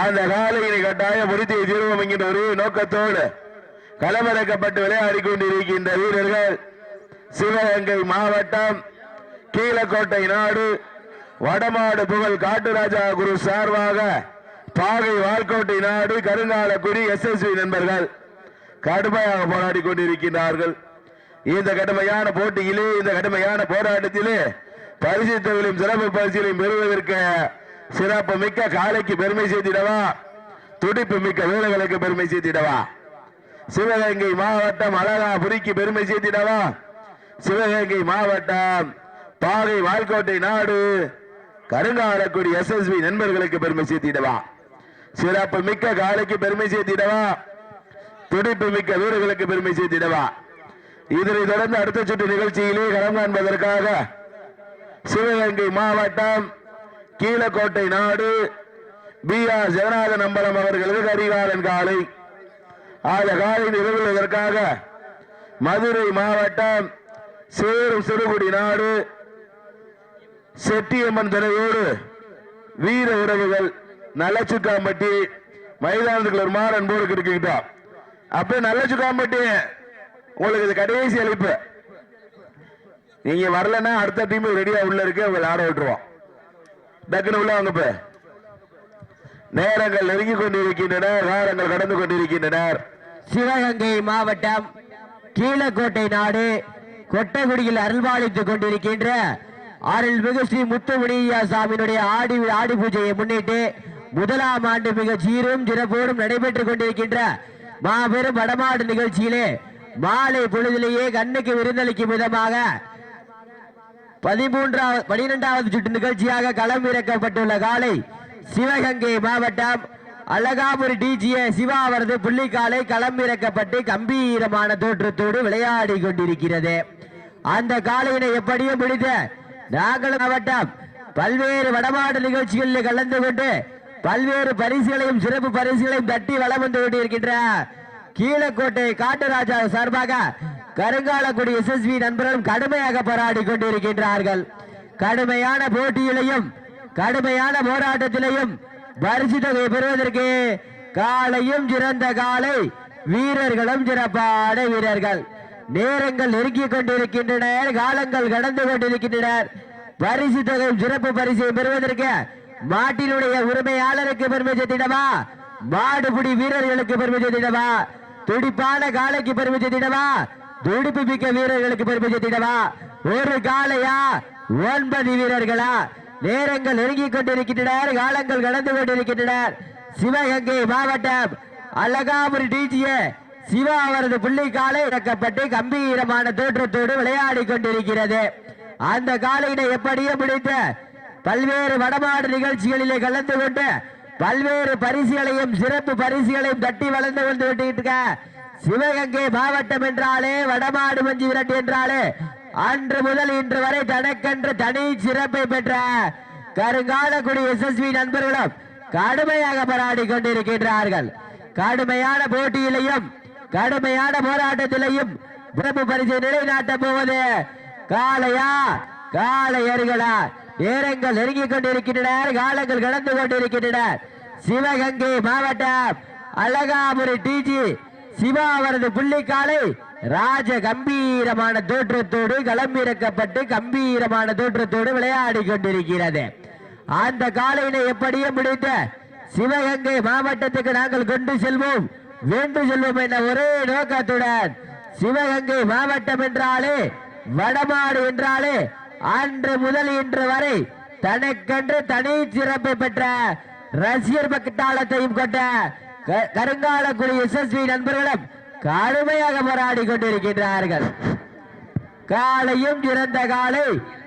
அந்த காலையினை கட்டாயம் முடித்து தீர்வோம் என்கின்ற ஒரு நோக்கத்தோடு களமிறக்கப்பட்டு விளையாடி கொண்டிருக்கின்ற வீரர்கள் சிவகங்கை மாவட்டம் கீழக்கோட்டை நாடு வடமாடு புகழ் காட்டுராஜா குரு சார்பாக பாகை வால்கோட்டை நாடு கருங்காலக்குடி எஸ்எஸ்வி நண்பர்கள் கடுமையாக போராடி கொண்டிருக்கின்றார்கள். இந்த கடுமையான போட்டியிலே இந்த கடுமையான போராட்டத்திலே பரிசு தொகையிலும் சிறப்பு பரிசுகளையும் பெறுவதற்கு சிறப்பு மிக்க காலைக்கு பெருமை சேர்த்திடவா? துடிப்பு மிக்க வீரர்களுக்கு பெருமை சேர்த்திடவா? சிவகங்கை மாவட்டம் அழகாபுரிக்கு பெருமை சேர்த்திடவா? சிவகங்கை மாவட்டம் பாகை வால்கோட்டை நாடு கருங்காலக்குடி எஸ்எஸ்பி நண்பர்களுக்கு பெருமை சேர்த்திடவா? சிறப்பு மிக்க காலைக்கு பெருமை சேர்த்திடவா? துடிப்பு மிக்க வீரர்களுக்கு பெருமை சேர்த்திடவா? இதனை தொடர்ந்து அடுத்த சுற்று நிகழ்ச்சியிலே களம் காண்பதற்காக சிவகங்கை மாவட்டம் கீழக்கோட்டை நாடு. பி ஆர் ஜெகநாதன் அம்பலம் அவர்களது கரிகாலன் காலை. ஆக காலை நிறுவுவதற்காக மதுரை மாவட்டம் சேரும் சிறுகுடி நாடு. செட்டியம்மன் துணையோடு வீர உறவுகள் நல்லச்சுக்காம்பட்டி மைதானத்துக்குள்ள ஒரு மாறன் போருக்கு இருக்கிட்டோம் அப்படியே நல்லச்சுக்காம்பட்டி உங்களுக்கு இது கடைசி அழைப்பு. நீங்க வரலன்னா அடுத்த டீம் ரெடியா உள்ள இருக்கு உங்களை ஆட விட்டுருவோம். டக்குனு உள்ள வாங்க இப்ப. நேரங்கள் நெருங்கி கொண்டிருக்கின்றன காலங்கள் கடந்து கொண்டிருக்கின்றனர் சிவகங்கை மாவட்டம் கீழக்கோட்டை நாடு கொட்டகுடியில் அருள்பாலித்துக் கொண்டிருக்கின்ற அருள்மிகு ஸ்ரீ முத்துமுனியா சாமியினுடைய ஆடி ஆடி பூஜையை முன்னிட்டு முதலாம் ஆண்டு மிக சீரும் சிறப்போடும் நடைபெற்றுக் கொண்டிருக்கின்ற மாபெரும் வடமாடு நிகழ்ச்சியிலே மாலை பொழுதிலேயே கண்ணுக்கு விருந்தளிக்கும் விதமாக பதிமூன்றாவது பனிரெண்டாவது சுற்று நிகழ்ச்சியாக களம் இறக்கப்பட்டுள்ள காலை சிவகங்கை மாவட்டம் அழகாபுரி டிஜிஏ சிவா அவரது புள்ளிக்காலை களம் இறக்கப்பட்டு கம்பீரமான தோற்றத்தோடு விளையாடி கொண்டிருக்கிறது. அந்த காலையினை எப்படியும் பிடித்த நாகல மாவட்டம் பல்வேறு வடமாடு நிகழ்ச்சிகளில் கலந்து கொண்டு பல்வேறு பரிசுகளையும் சிறப்பு பரிசுகளையும் தட்டி வளம் வந்து கொண்டிருக்கின்ற கீழக்கோட்டை காட்டுராஜா சார்பாக கருங்காலக்குடி எஸ்எஸ்பி நண்பர்களும் கடுமையாக போராடி கொண்டிருக்கின்றார்கள். கடுமையான போட்டியிலையும் கடுமையான போராட்டத்திலையும் பரிசு தொகை பெறுவதற்கு காலையும் சிறந்த காலை வீரர்களும் சிறப்பான வீரர்கள். நேரங்கள் நெருங்கிக் கொண்டிருக்கின்றன காலங்கள் கடந்து கொண்டிருக்கின்றனர் பரிசு தொகையும் சிறப்பு பரிசை பெறுவதற்கு மாட்டினுடைய உரிமையாளருக்கு பெருமை சேர்த்திடவா? மாடுபிடி வீரர்களுக்கு பெருமை சேர்த்திடவா? துடிப்பான காலைக்கு பெருமை சேர்த்திடவா? துடிப்பு மிக்க வீரர்களுக்கு பெருமை சேர்த்திடவா ஒரு காலையா ஒன்பது வீரர்களா? நேரங்கள் நெருங்கிக் கொண்டிருக்கின்றனர் காலங்கள் கடந்து கொண்டிருக்கின்றனர். சிவகங்கை மாவட்டம் அழகாபுரி டிஜிஏ சிவா அவரது புள்ளி காலை இறக்கப்பட்டு கம்பீரமான தோற்றத்தோடு விளையாடி கொண்டிருக்கிறது. அந்த காலையினை எப்படியே பிடித்த பல்வேறு வடமாடு நிகழ்ச்சிகளிலே கலந்து கொண்டு பல்வேறு பரிசுகளையும் சிறப்பு பரிசுகளையும் தட்டி வளர்ந்து கொண்டு விட்டு இருக்க? சிவகங்கை மாவட்டம் என்றாலே வடமாடு மஞ்சி விரட்டு என்றாலே அன்று முதல் இன்று வரை தனக்கென்று தனி சிறப்பை பெற்ற கருங்காலக்குடி எஸ்எஸ்வி நண்பர்களும் கடுமையாக போராடி கொண்டிருக்கின்றார்கள். கடுமையான போட்டியிலையும் கடுமையான போராட்டத்திலையும் பிறப்பு பரிசை நிலைநாட்ட போவது காளையா? காளையர்களா நேரங்கள் நெருங்கிக் கொண்டிருக்கின்றன காலங்கள் கடந்து கொண்டிருக்கின்றன. சிவகங்கை மாவட்டம் அழகாபுரி டிஜி சிவா அவரது புள்ளிக்காலை ராஜ கம்பீரமான தோற்றத்தோடு களமிறக்கப்பட்டு கம்பீரமான தோற்றத்தோடு விளையாடி கொண்டிருக்கிறது. அந்த காலையினை எப்படியும் முடித்த சிவகங்கை மாவட்டத்துக்கு நாங்கள் கொண்டு செல்வோம். வேண்டு செல்வோம் என்ற ஒரே நோக்கத்துடன் சிவகங்கை மாவட்டம் என்றாலே வடமாடு என்றாலே அன்று முதல் இன்று வரை தனக்கென்று தனி சிறப்பு பெற்ற ரசிகர் பக்கத்தாளத்தையும் கொண்ட கருங்காலக்குடி எஸ்எஸ்வி நண்பர்களும் கடுமையாக போராடி கொண்டிருக்கின்றார்கள். காலையும் சிறந்த காலை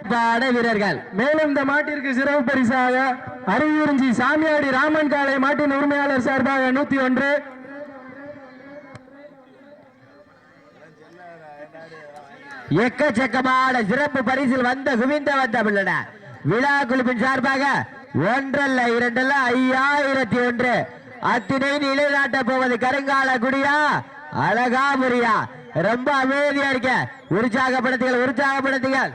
பாட வீரர்கள். மேலும் இந்த மாட்டிற்கு சிறப்பு பரிசாக அரியூரிஞ்சி சாமியாடி ராமன் காளை மாட்டின் உரிமையாளர் சார்பாக நூத்தி ஒன்று. எக்கச்சக்கமான சிறப்பு பரிசில் வந்த குவிந்த வந்த பிள்ளன. விழா குழுப்பின் சார்பாக ஒன்றல்ல இரண்டல்ல ஐயாயிரத்தி ஒன்று. அத்தினை நிலைநாட்ட போவது கருங்கால குடியா? அழகா முறியா ரொம்ப அமைதியா இருக்க. உற்சாகப்படுத்துங்கள் உற்சாகப்படுத்துங்கள்.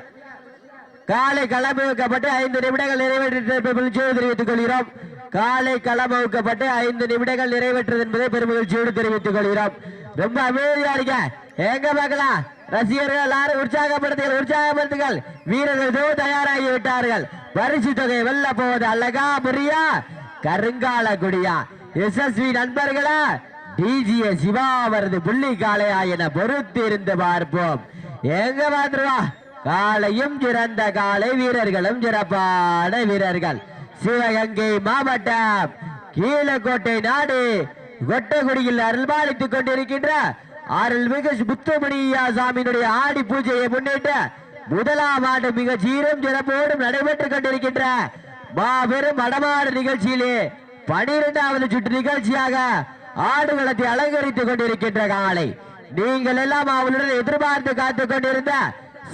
காலை களம் வைக்கப்பட்டு ஐந்து நிமிடங்கள் நிறைவேற்றி தெரிவித்துக் கொள்கிறோம். காலை களமவுக்கப்பட்டு ஐந்து நிமிடங்கள் நிறைவேற்றது என்பதை பெருமகிழ்ச்சியோடு தெரிவித்துக் கொள்கிறோம். ரொம்ப அமைதியா இருக்க. எங்க பார்க்கலாம்? ரசிகர்கள் எல்லாரும் உற்சாகப்படுத்துங்கள் உற்சாகப்படுத்துங்கள். வீரர்கள் இதோ தயாராகி விட்டார்கள் பரிசு தொகை வெல்ல போவது அழகா புரியா கருங்கால குடியா? எஸ்எஸ்வி நண்பர்களா டிஜிய சிவா அவரது புள்ளி காளையா என பொறுத்து இருந்து பார்ப்போம். எங்க பாத்துருவா காலையும் சிறந்த காலை வீரர்களும் சிறப்பான வீரர்கள். சிவகங்கை மாவட்டம் கீழக்கோட்டை நாடு கொட்டகுடியில் அருள்பாலித்துக் கொண்டிருக்கின்ற அருள்மிகு புத்தமணியா சாமியினுடைய ஆடி பூஜையை முன்னிட்டு முதலாம் ஆண்டு மிக சீரும் சிறப்போடும் நடைபெற்றுக் கொண்டிருக்கின்ற மாபெரும் வடமாடு நிகழ்ச்சியிலே பனிரெண்டாவது சுற்று நிகழ்ச்சியாக ஆடுகளத்தை அலங்கரித்துக் கொண்டிருக்கின்ற காலை. நீங்கள் எல்லாம் அவளுடன் எதிர்பார்த்து காத்துக் கொண்டிருந்த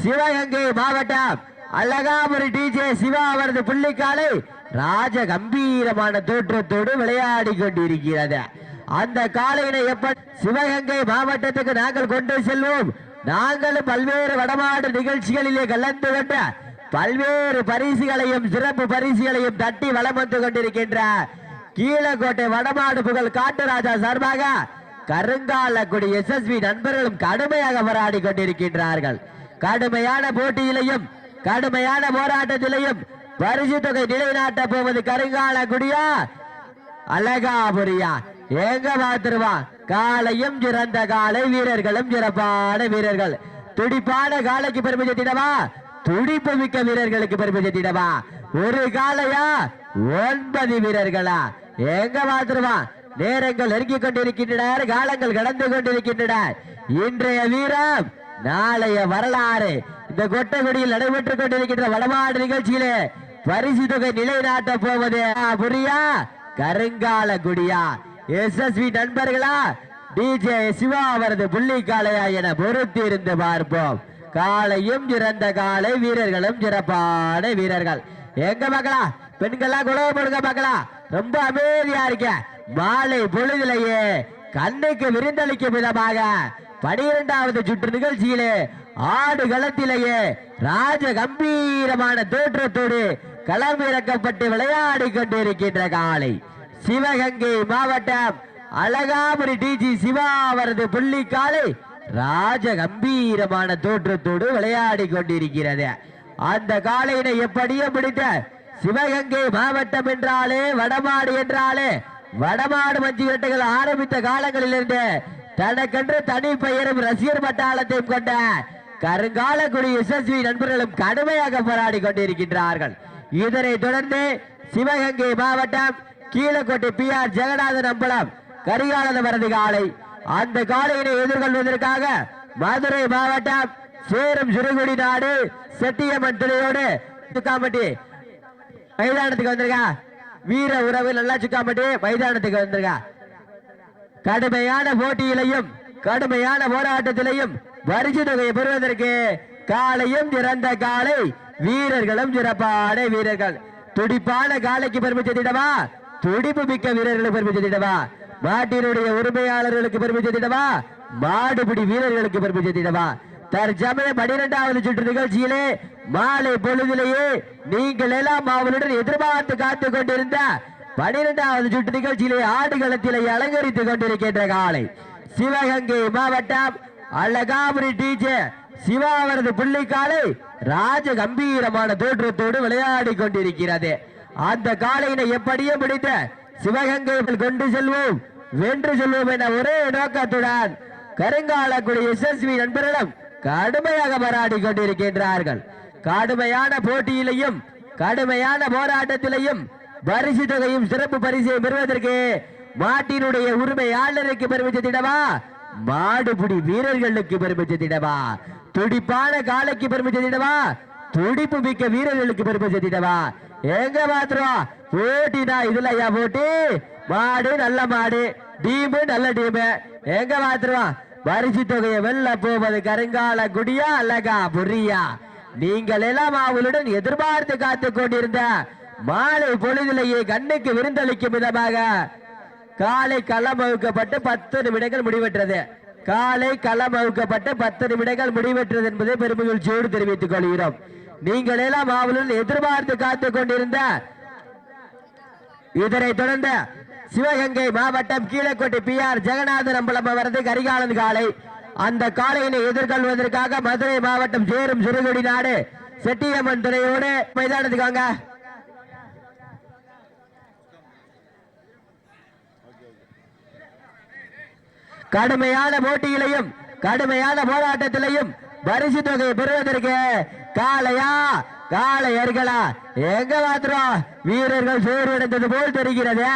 சிவகங்கை மாவட்டம் அழகாபுரி டிஜே சிவா அவரது புள்ளிக்காலை ராஜ கம்பீரமான தோற்றத்தோடு விளையாடி கொண்டிருக்கிறது. அந்த காலையினை எப்படி சிவகங்கை மாவட்டத்துக்கு நாங்கள் கொண்டு செல்வோம்? நாங்களும் பல்வேறு வடமாடு நிகழ்ச்சிகளிலே கலந்து கொண்ட பல்வேறு பரிசுகளையும் சிறப்பு பரிசுகளையும் தட்டி வலம் வந்து கொண்டிருக்கின்ற கீழக்கோட்டை வடமாடு புகழ் காட்டுராஜா சார்பாக கருங்காலக்குடி எஸ்எஸ்வி நண்பர்களும் கடுமையாக போராடி கொண்டிருக்கின்றார்கள். கடுமையான போட்டியிலையும் கடுமையான போராட்டத்திலையும் பரிசு தொகை நிலைநாட்ட போவது கருங்காலக்குடியா அழகாபுரியா. எங்க பார்த்துருவா காலையும் சிறந்த காலை வீரர்களும் சிறப்பான வீரர்கள். துடிப்பான காலைக்கு பெருமை சேர்த்திடவா? துடிப்பு மிக்க வீரர்களுக்கு பெருமை சேர்த்திடவா? ஒரு காலையா? ஒன்பது வீரர்களா? எங்க பாத்துருமா நேரங்கள் நெருங்கிக் கொண்டிருக்கின்றன காலங்கள் கடந்து கொண்டிருக்கின்றன இன்றைய வீரம் நாளைய வரலாறு. இந்த கொட்டகுடியில் நடைபெற்றுக் கொண்டிருக்கின்ற வடமாடு நிகழ்ச்சியிலே பரிசு தொகை நிலைநாட்ட போவது புரியா? கருங்கால குடியா. எஸ்எஸ்வி நண்பர்களா டிஜே சிவா அவரது புள்ளி காளையா என பொறுத்து இருந்து பார்ப்போம். காலையும் சிறந்த காலை வீரர்களும் சிறப்பான வீரர்கள். எங்க மக்களா பெண்கள்லாம் குழவ போடுங்க மக்களா. ரொம்ப அமைதியா இருக்க. மாலை பொழுதிலேயே கண்ணுக்கு விருந்தளிக்கும் விதமாக பனிரெண்டாவது சுற்று நிகழ்ச்சியிலே ஆடு களத்திலேயே ராஜ கம்பீரமான தோற்றத்தோடு களமிறக்கப்பட்டு விளையாடி கொண்டிருக்கின்ற காலை. சிவகங்கை மாவட்டம் அழகாபுரி டிஜி சிவா அவரது புள்ளி காலை ராஜ கம்பீரமான தோற்றத்தோடு விளையாடி கொண்டிருக்கிறது. அந்த காலையினை எப்படியே பிடித்த சிவகங்கை மாவட்டம் என்றாலே வடமாடு என்றாலே வடமாடு மஞ்சு விரட்டுகள் ஆரம்பித்த காலங்களிலிருந்து தனக்கென்று தனி பெயரும் ரசிகர் பட்டாளத்தையும் கொண்ட கருங்காலக்குடி எஸ்எஸ்வி நண்பர்களும் கடுமையாக போராடி கொண்டிருக்கின்றார்கள். இதனை தொடர்ந்து சிவகங்கை மாவட்டம் கீழக்கோட்டை பி ஆர் ஜெகநாதன் அம்பலம் கரிகாலன வரது காலை அந்த காலையினை எதிர்கொள்வதற்காக மதுரை மாவட்டம் சேரும் சிறுகுடி நாடு செட்டியம்மன் துறையோடு துக்காம்பட்டி மைதானத்துக்கு வந்திருக்கா? வீர உறவு நல்லா சுக்காம்பட்டி மைதானத்துக்கு வந்திருக்கா? கடுமையான போட்டியிலையும் கடுமையான போராட்டத்திலையும் வரிசை தொகையை பெறுவதற்கு காலையும் சிறந்த காலை வீரர்களும் சிறப்பான வீரர்கள். துடிப்பான காலைக்கு பெருமை செய்திடவா துடிப்பு மிக்க வீரர்களுக்கு பெருமை சேர்த்திடவா மாட்டினுடைய உரிமையாளர்களுக்கு பெருமை சேர்த்திடவா மாடுபிடி வீரர்களுக்கு பெருமை செய்திடவா தற்சமய பனிரெண்டாவது சுற்று நிகழ்ச்சியிலே மாலை பொழுதிலேயே நீங்கள் எல்லாம் அவளுடன் எதிர்பார்த்து காத்துக் கொண்டிருந்த பனிரெண்டாவது சுற்று நிகழ்ச்சியிலே ஆடுகளத்திலே அலங்கரித்துக் கொண்டிருக்கின்ற காலை. சிவகங்கை மாவட்டம் அழகாபுரி டீச்சர் சிவா அவரது பிள்ளைக்காலை ராஜ கம்பீரமான தோற்றத்தோடு விளையாடி கொண்டிருக்கிறது. அந்த காலையினை எப்படியும் பிடித்த சிவகங்கை கொண்டு செல்வோம் வென்று செல்வோம் என ஒரே நோக்கத்துடன் கருங்காலக்குடி எஸ்எஸ்வி நண்பரிடம் கடுமையாக போராடி கொண்டிருக்கின்றார்கள். கடுமையான போட்டியிலையும் கடுமையான போராட்டத்திலையும் பரிசு தொகையும் சிறப்பு பரிசையும் பெறுவதற்கு மாட்டினுடைய உரிமையாளருக்கு பெருமை சேர்த்திடவா மாடுபிடி வீரர்களுக்கு பெருமை துடிப்பான காலைக்கு பெருமை துடிப்பு மிக்க வீரர்களுக்கு பெருமை சேர்த்திடவா எங்க பாத்துருவா போட்டினா இதுல ஐயா போட்டி. மாடு நல்ல மாடு. டீமு நல்ல டீமு. எங்க பாத்துருவா பரிசு தொகையை வெல்ல போவது கருங்கால குடியா அழகா புரியா? நீங்கள் எல்லாம் அவளுடன் எதிர்பார்த்து காத்துக் கொண்டிருந்த மாலை பொழுதிலேயே கண்ணுக்கு விருந்தளிக்கும் விதமாக காலை களம் வகுக்கப்பட்டு பத்து நிமிடங்கள் முடிவெற்றது. காலை களம் வகுக்கப்பட்டு பத்து நிமிடங்கள் முடிவெற்றது என்பதை பெருமகிழ்ச்சியோடு தெரிவித்துக் கொள்கிறோம். நீங்கள் எல்லாம் அவளுடன் எதிர்பார்த்து காத்துக் கொண்டிருந்த இதனைத் தொடர்ந்து சிவகங்கை மாவட்டம் கீழக்கோட்டை பி ஆர் ஜெகநாதன் அம்பலம் அவரது கரிகாலன் காலை அந்த காளையினை எதிர்கொள்வதற்காக மதுரை மாவட்டம் சேரும் சிறுகுடி நாடு செட்டியம்மன் துறையோடு மைதானத்துக்கு வாங்க. கடுமையான போட்டியிலையும் கடுமையான போராட்டத்திலையும் பரிசு தொகை பெறுவதற்கு காளையா காளையர்களா? எங்க மாத்திரம்? வீரர்கள் சோர்வடைந்தது போல் தெரிகிறது.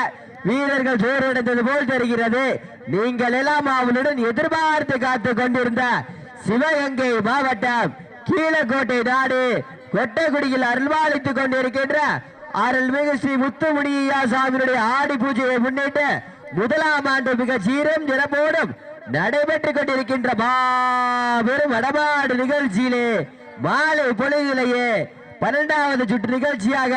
வீரர்கள் சோர்வடைந்தது போல் தெரிகிறது. நீங்கள் எல்லாம் அவனுடன் எதிர்பார்த்து காத்து கொண்டிருந்த சிவகங்கை மாவட்டம் கீழக்கோட்டை நாடு கொட்டைக்குடியில் அருள்வாளித்துக் கொண்டிருக்கின்ற அருள்மிகு ஸ்ரீ முத்துமுனியா சாமியுடைய ஆடி பூஜையை முன்னிட்டு முதலாம் ஆண்டு மிக சீரும் சிறப்போடும் நடைபெற்றுக் கொண்டிருக்கின்ற மாபெரும் வடபாடு நிகழ்ச்சியிலே மாலை பொழுதிலேயே பன்னெண்டாவது சுற்று நிகழ்ச்சியாக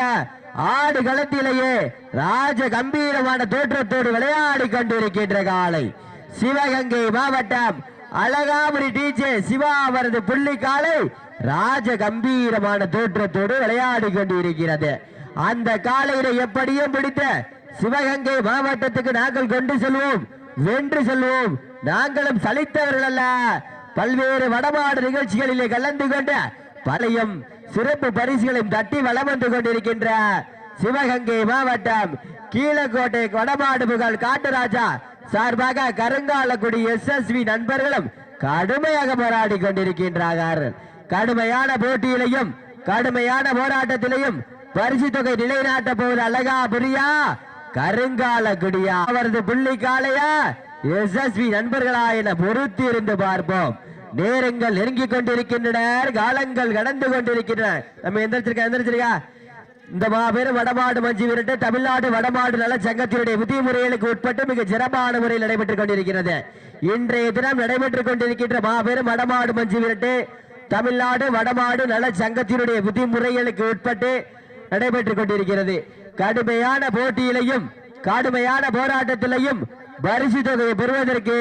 ஆடு களத்திலேயே ராஜ கம்பீரமான தோற்றத்தோடு விளையாடி கொண்டிருக்கின்ற காலை. சிவகங்கை மாவட்டம் அழகாபுரி டிஜே சிவா அவரது புள்ளி காலை ராஜ கம்பீரமான தோற்றத்தோடு விளையாடி கொண்டிருக்கிறது. அந்த காலையில எப்படியும் பிடித்த சிவகங்கை மாவட்டத்துக்கு நாங்கள் கொண்டு செல்வோம் வென்று செல்வோம். நாங்களும் சலித்தவர்கள் அல்ல. பல்வேறு வடமாடு நிகழ்ச்சிகளிலே கலந்து கொண்ட பழையும் சிறப்பு பரிசுகளையும் தட்டி வளம் வந்து கொண்டிருக்கின்ற சிவகங்கை மாவட்டம் கீழக்கோட்டை கொடமாடு புகழ் காட்டுராஜா சார்பாக கருங்காலக்குடி எஸ்எஸ்வி நண்பர்களும் கடுமையாக போராடி கொண்டிருக்கின்றார்கள். கடுமையான போட்டியிலையும் கடுமையான போராட்டத்திலையும் பரிசு தொகை நிலைநாட்ட போவது அழகா புரியா? கருங்கால குடியா அவரது புள்ளி எஸ் எஸ்எஸ்வி நண்பர்களா என பொறுத்தி இருந்து பார்ப்போம். நேரங்கள் நெருங்கிக் கொண்டிருக்கின்றன காலங்கள் கடந்து கொண்டிருக்கின்றன. நம்ம எந்திரிச்சிருக்கா எந்திரிச்சிருக்கா? இந்த மாபெரும் வடமாடு மஞ்சு விரட்டு தமிழ்நாடு வடமாடு நல சங்கத்தினுடைய விதிமுறைகளுக்கு உட்பட்டு மிக சிறப்பான முறையில் நடைபெற்றுக் கொண்டிருக்கிறது. இன்றைய தினம் நடைபெற்றுக் கொண்டிருக்கின்ற மாபெரும் வடமாடு மஞ்சு விரட்டு தமிழ்நாடு வடமாடு நல சங்கத்தினுடைய விதிமுறைகளுக்கு உட்பட்டு நடைபெற்றுக் கொண்டிருக்கிறது. கடுமையான போட்டியிலையும் கடுமையான போராட்டத்திலையும் பரிசு தொகையை பெறுவதற்கு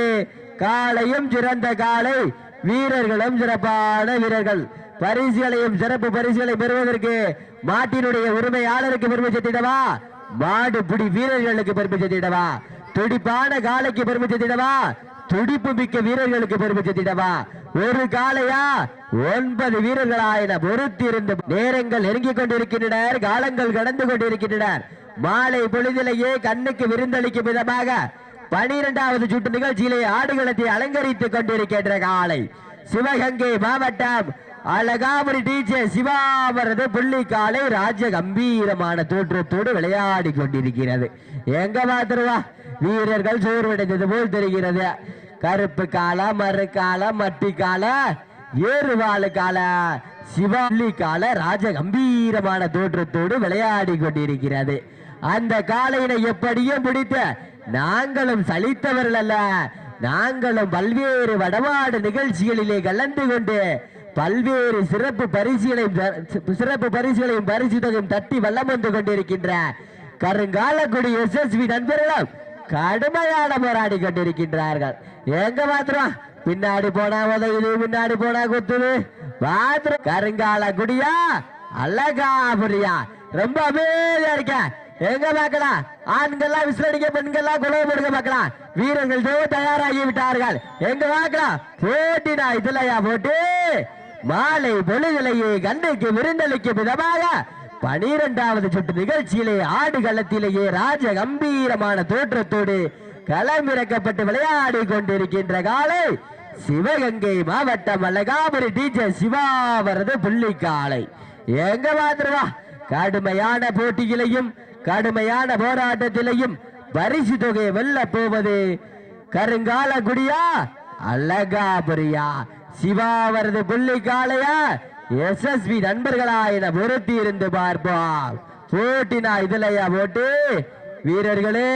காலையும் சிறந்த காலை வீரர்களும் சிறப்பான வீரர்கள். பரிசுகளையும் சிறப்பு பரிசுகளை பெறுவதற்கு மாட்டினுடைய உரிமையாளருக்கு பெருமை சேர்த்திடவா? மாடு பிடி வீரர்களுக்கு பெருமை சேர்த்திடவா? துடிப்பான காலைக்கு பெருமை சேர்த்திடவா? துடிப்பு மிக்க வீரர்களுக்கு பெருமை சேர்த்திடவா? ஒரு காலையா ஒன்பது வீரர்களா என பொறுத்திருந்து நேரங்கள் நெருங்கிக் கொண்டிருக்கின்றனர் காலங்கள் கடந்து கொண்டிருக்கின்றனர். மாலை பொழுதிலேயே கண்ணுக்கு விருந்தளிக்கும் விதமாக பனிரெண்டாவது சுற்று நிகழ்ச்சியிலே ஆடுகளத்தை அலங்கரித்துக் கொண்டிருக்கின்ற காலை. சிவகங்கை மாவட்டம் அழகாபுரி டிஜே சிவாவரது புள்ளி காலை ராஜ கம்பீரமான தோற்றத்தோடு விளையாடி கொண்டிருக்கிறது. எங்க பாத்துருவா வீரர்கள் சோர்வடைந்தது போல் தெரிகிறது. கருப்பு கால மறு கால மட்டி கால ஏறுவாழு கால சிவள்ளி கால ராஜ கம்பீரமான தோற்றத்தோடு விளையாடி கொண்டிருக்கிறது. அந்த காலையினை எப்படியும் பிடித்த நாங்களும் சலித்தவர்கள் அல்ல நாங்களும் பல்வேறு வடமாடு நிகழ்ச்சிகளிலே கலந்து கொண்டு பல்வேறு சிறப்பு பரிசுகளையும் சிறப்பு பரிசுகளையும் பரிசு தொகையும் தட்டி வல்லம் வந்து கொண்டிருக்கின்ற கருங்காலக்குடி எஸ்எஸ்வி நண்பர்களும் கடுமையான போராடி கொண்டிருக்கின்றார்கள். எங்க மாத்திரம் பின்னாடி போனா உதவுது பின்னாடி போனா குத்துது. பாத்திரம் கருங்கால குடியா அழகாபுரியா? ரொம்ப அமைதியா இருக்கேன் எங்க பார்க்கலாம்? ஆண்கள்லாம் விசிலடிக்க பெண்கள்லாம் குலவு கொடுக்க பார்க்கலாம். வீரர்கள் தயாராகி விட்டார்கள் எங்க பார்க்கலாம்? போட்டினா இதுலயா போட்டு? மாலை பொழுதிலேயே கண்ணுக்கு விருந்தளிக்கும் விதமாக பனிரெண்டாவது சுற்று நிகழ்ச்சியிலே ஆடு களத்திலேயே ராஜ கம்பீரமான தோற்றத்தோடு களமிறக்கப்பட்டு விளையாடி கொண்டிருக்கின்ற காலை சிவகங்கை மாவட்டம் அழகாபுரி டீச்சர் சிவா வரது புள்ளி காலை எங்க பாத்துருவா கடுமையான போட்டியிலையும் கடுமையான போராட்டத்திலையும் பரிசு தொகையை வெல்ல போவது கருங்கால குடியா அழகாபுரியா சிவாவரது புள்ளி காளையா எஸ்எஸ்பி நண்பர்களா என பொருத்தி இருந்து பார்ப்போம். போட்டினா இதுலயா போட்டு? வீரர்களே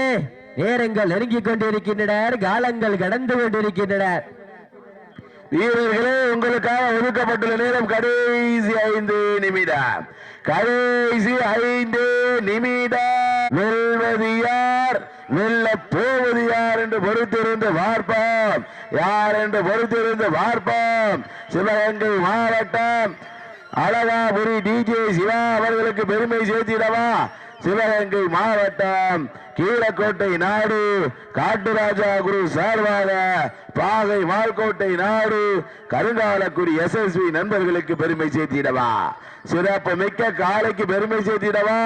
நேரங்கள் நெருங்கிக் கொண்டிருக்கின்றனர் காலங்கள் கடந்து கொண்டிருக்கின்றனர். வீரர்களே உங்களுக்காக ஒதுக்கப்பட்டுள்ள நேரம் கடைசி ஐந்து நிமிடம். கடைசி ஐந்து நிமிடம். வெல்வது யார் வெல்ல போவது யார் என்று பொறுத்திருந்து பார்ப்போம். யார் என்று பொறுத்திருந்து பார்ப்போம். சிவகங்கை மாவட்டம் அழகாபுரி டிஜே சிவா அவர்களுக்கு பெருமை சேர்த்திடவா? சிவகங்கை மாவட்டம் கீழக்கோட்டை நாடு காட்டுராஜா குரு சார்பாக பாகை மால்கோட்டை நாடு கருங்காலக்குடி எஸ்எஸ்வி நண்பர்களுக்கு பெருமை சேர்த்திடவா? சிறப்பு மிக்க காலைக்கு பெருமை சேர்த்திடவா?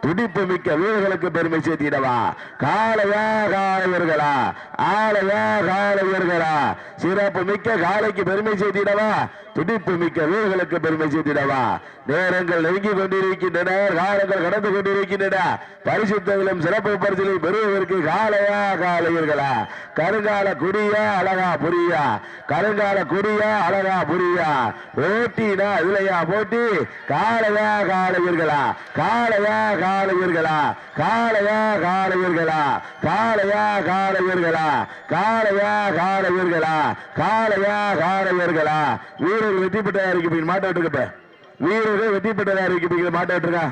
துடிப்பு மிக்க வீரர்களுக்கு பெருமை சேர்த்திடவா? காலையா காலையர்களா ஆலையா காலையர்களா சிறப்பு மிக்க காலைக்கு பெருமை சேர்த்திடவா? துடிப்பு மிக்க வீரர்களுக்கு பெருமை சேர்த்திடவா? நேரங்கள் நெருங்கி கொண்டிருக்கின்றன காலங்கள் கடந்து கொண்டிருக்கின்றன. பரிசுத்தங்களும் சிறப்பு பரிசுகளை பெறுவதற்கு காலையா காளையர்களா கருங்கால குடியா அழகா புரியா? கருங்கால குடியா அழகா புரியா? ஓட்டினா இல்லையா போட்டி? காலையா காளையா காலையா காளையா காலையா காளையா காலையா காளையா காலையா காளையா காலையா காளையா வீர வீரர்கள் வெற்றி பெற்றதா இருக்கு மாட்ட விட்டுருக்க வீரர்கள் வெற்றி பெற்றதா இருக்கு மாட்ட விட்டுருக்கா?